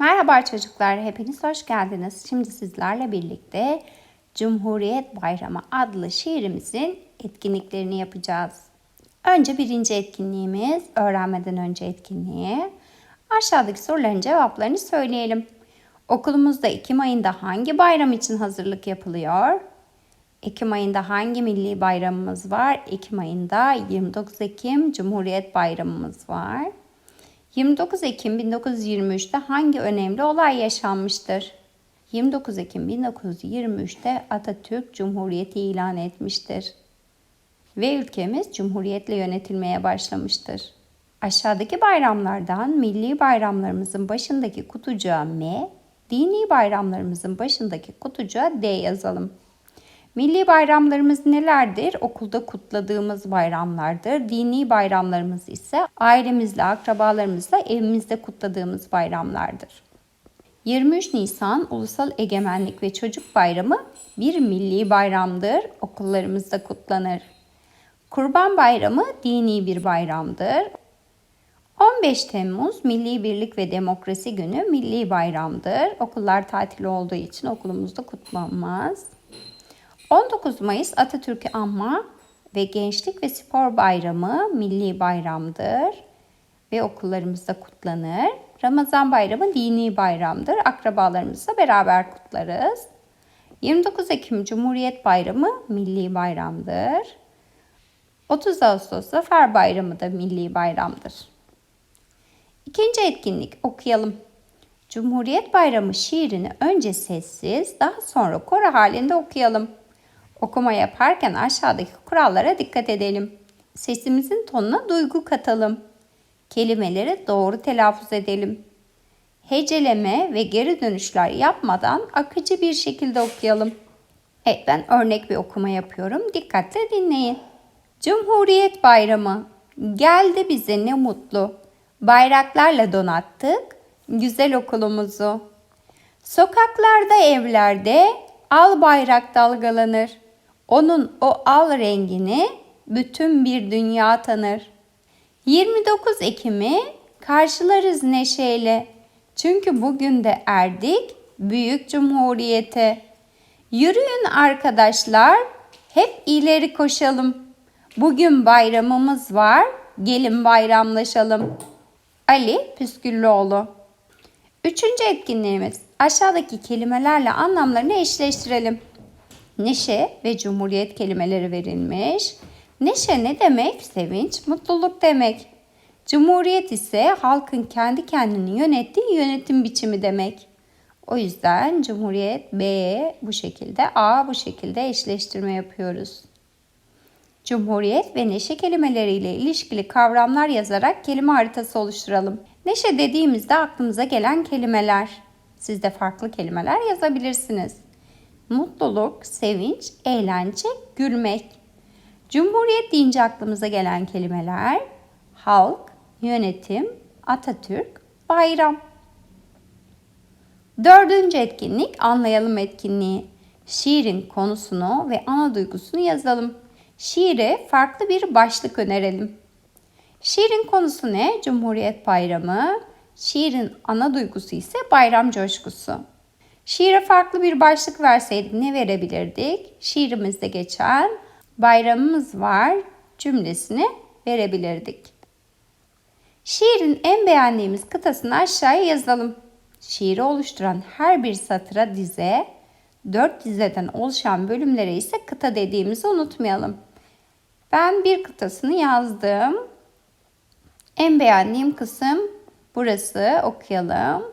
Merhaba çocuklar, hepiniz hoş geldiniz. Şimdi sizlerle birlikte Cumhuriyet Bayramı adlı şiirimizin etkinliklerini yapacağız. Önce birinci etkinliğimiz, öğrenmeden önce etkinliği. Aşağıdaki soruların cevaplarını söyleyelim. Okulumuzda Ekim ayında hangi bayram için hazırlık yapılıyor? Ekim ayında hangi milli bayramımız var? Ekim ayında 29 Ekim Cumhuriyet Bayramımız var. 29 Ekim 1923'te hangi önemli olay yaşanmıştır? 29 Ekim 1923'te Atatürk Cumhuriyeti ilan etmiştir. Ve ülkemiz cumhuriyetle yönetilmeye başlamıştır. Aşağıdaki bayramlardan milli bayramlarımızın başındaki kutucuğa M, dini bayramlarımızın başındaki kutucuğa D yazalım. Milli bayramlarımız nelerdir? Okulda kutladığımız bayramlardır. Dini bayramlarımız ise ailemizle, akrabalarımızla evimizde kutladığımız bayramlardır. 23 Nisan Ulusal Egemenlik ve Çocuk Bayramı bir milli bayramdır. Okullarımızda kutlanır. Kurban Bayramı dini bir bayramdır. 15 Temmuz Milli Birlik ve Demokrasi Günü milli bayramdır. Okullar tatil olduğu için okulumuzda kutlanmaz. 19 Mayıs Atatürk'ü anma ve Gençlik ve Spor Bayramı milli bayramdır ve okullarımızda kutlanır. Ramazan Bayramı dini bayramdır. Akrabalarımızla beraber kutlarız. 29 Ekim Cumhuriyet Bayramı milli bayramdır. 30 Ağustos Zafer Bayramı da milli bayramdır. İkinci etkinlik okuyalım. Cumhuriyet Bayramı şiirini önce sessiz, daha sonra koro halinde okuyalım. Okuma yaparken aşağıdaki kurallara dikkat edelim. Sesimizin tonuna duygu katalım. Kelimeleri doğru telaffuz edelim. Heceleme ve geri dönüşler yapmadan akıcı bir şekilde okuyalım. Evet ben örnek bir okuma yapıyorum. Dikkatle dinleyin. Cumhuriyet Bayramı geldi bize ne mutlu. Bayraklarla donattık güzel okulumuzu. Sokaklarda, evlerde al bayrak dalgalanır. Onun o al rengini bütün bir dünya tanır. 29 Ekim'i karşılarız neşeyle. Çünkü bugün de erdik büyük cumhuriyete. Yürüyün arkadaşlar, hep ileri koşalım. Bugün bayramımız var, gelin bayramlaşalım. Ali Püsküllüoğlu Üçüncü etkinliğimiz aşağıdaki kelimelerle anlamlarını eşleştirelim. Neşe ve cumhuriyet kelimeleri verilmiş. Neşe ne demek? Sevinç, mutluluk demek. Cumhuriyet ise halkın kendi kendini yönettiği yönetim biçimi demek. O yüzden Cumhuriyet B bu şekilde, A bu şekilde eşleştirme yapıyoruz. Cumhuriyet ve neşe kelimeleriyle ilişkili kavramlar yazarak kelime haritası oluşturalım. Neşe dediğimizde aklımıza gelen kelimeler. Siz de farklı kelimeler yazabilirsiniz. Mutluluk, sevinç, eğlence, gülmek. Cumhuriyet deyince aklımıza gelen kelimeler halk, yönetim, Atatürk, bayram. Dördüncü etkinlik anlayalım etkinliği. Şiirin konusunu ve ana duygusunu yazalım. Şiire farklı bir başlık önerelim. Şiirin konusu ne? Cumhuriyet Bayramı. Şiirin ana duygusu ise bayram coşkusu. Şiire farklı bir başlık verseydik ne verebilirdik? Şiirimizde geçen bayramımız var cümlesini verebilirdik. Şiirin en beğendiğimiz kıtasını aşağıya yazalım. Şiiri oluşturan her bir satıra dize, dört dizeden oluşan bölümlere ise kıta dediğimizi unutmayalım. Ben bir kıtasını yazdım. En beğendiğim kısım burası. Okuyalım.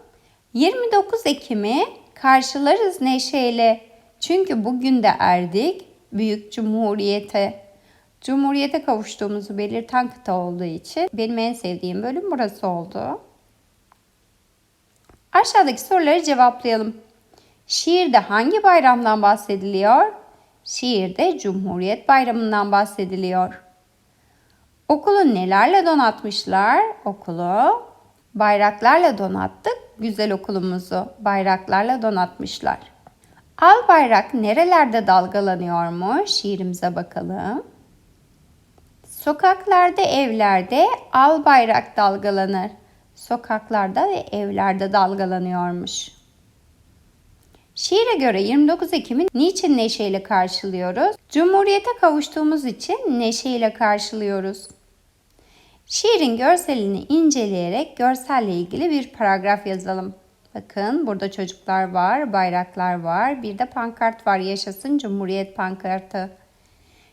29 Ekim'i karşılarız neşeyle. Çünkü bugün de erdik büyük cumhuriyete. Cumhuriyete kavuştuğumuzu belirten kıta olduğu için benim en sevdiğim bölüm burası oldu. Aşağıdaki soruları cevaplayalım. Şiirde hangi bayramdan bahsediliyor? Şiirde Cumhuriyet Bayramı'ndan bahsediliyor. Okulu nelerle donatmışlar? Okulu bayraklarla donattık. Güzel okulumuzu bayraklarla donatmışlar. Al bayrak nerelerde dalgalanıyor mu? Şiirimize bakalım. Sokaklarda, evlerde al bayrak dalgalanır. sokaklarda ve evlerde dalgalanıyormuş. Şiire göre 29 Ekim'i niçin neşeyle karşılıyoruz? Cumhuriyete kavuştuğumuz için neşeyle karşılıyoruz. Şiirin görselini inceleyerek görselle ilgili bir paragraf yazalım. Bakın burada çocuklar var, bayraklar var, bir de pankart var. Yaşasın Cumhuriyet pankartı.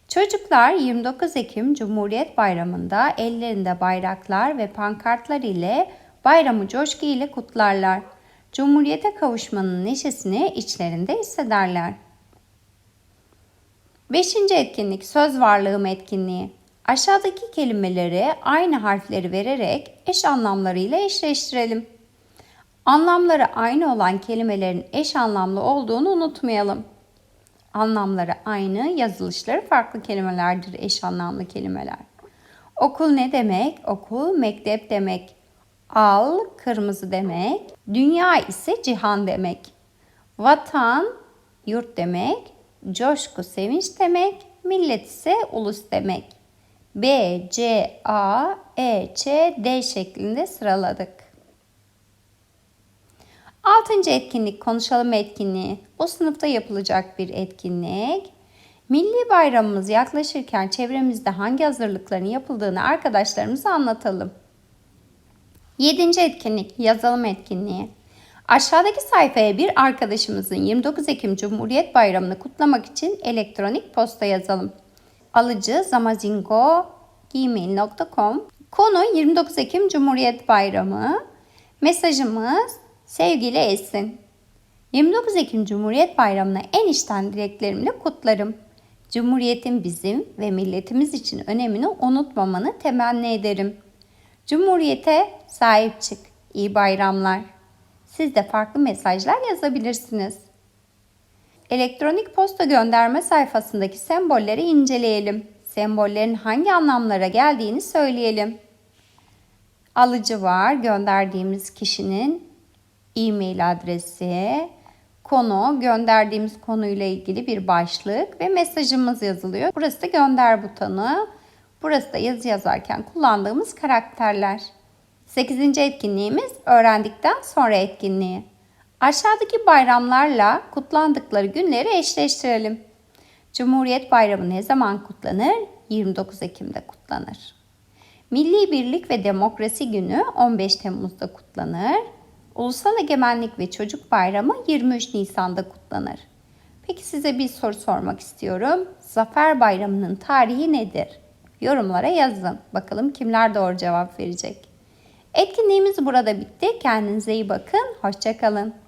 Çocuklar 29 Ekim Cumhuriyet Bayramı'nda ellerinde bayraklar ve pankartlar ile bayramı coşku ile kutlarlar. Cumhuriyete kavuşmanın neşesini içlerinde hissederler. Beşinci etkinlik söz varlığım etkinliği. Aşağıdaki kelimeleri aynı harfleri vererek eş anlamlarıyla eşleştirelim. Anlamları aynı olan kelimelerin eş anlamlı olduğunu unutmayalım. Anlamları aynı, yazılışları farklı kelimelerdir eş anlamlı kelimeler. Okul ne demek? Okul mektep demek. Al kırmızı demek. Dünya ise cihan demek. Vatan yurt demek. Coşku sevinç demek. Millet ise ulus demek. B, C, A, E, Ç, D şeklinde sıraladık. Altıncı etkinlik konuşalım etkinliği. Bu sınıfta yapılacak bir etkinlik. Milli bayramımız yaklaşırken çevremizde hangi hazırlıkların yapıldığını arkadaşlarımıza anlatalım. Yedinci etkinlik yazalım etkinliği. Aşağıdaki sayfaya bir arkadaşımızın 29 Ekim Cumhuriyet Bayramı'nı kutlamak için elektronik posta yazalım. Alıcı zamazingo.gmail.com Konu 29 Ekim Cumhuriyet Bayramı. Mesajımız sevgili Esin. 29 Ekim Cumhuriyet Bayramı'nı en içten dileklerimle kutlarım. Cumhuriyetin bizim ve milletimiz için önemini unutmamanı temenni ederim. Cumhuriyete sahip çık. İyi bayramlar. Siz de farklı mesajlar yazabilirsiniz. Elektronik posta gönderme sayfasındaki sembolleri inceleyelim. Sembollerin hangi anlamlara geldiğini söyleyelim. Alıcı var, gönderdiğimiz kişinin e-mail adresi, konu, gönderdiğimiz konuyla ilgili bir başlık ve mesajımız yazılıyor. Burası da gönder butonu. Burası da yazı yazarken kullandığımız karakterler. 8. etkinliğimiz öğrendikten sonra etkinliği. Aşağıdaki bayramlarla kutlandıkları günleri eşleştirelim. Cumhuriyet Bayramı ne zaman kutlanır? 29 Ekim'de kutlanır. Milli Birlik ve Demokrasi Günü 15 Temmuz'da kutlanır. Ulusal Egemenlik ve Çocuk Bayramı 23 Nisan'da kutlanır. Peki size bir soru sormak istiyorum. Zafer Bayramı'nın tarihi nedir? Yorumlara yazın. Bakalım kimler doğru cevap verecek. Etkinliğimiz burada bitti. Kendinize iyi bakın. Hoşçakalın.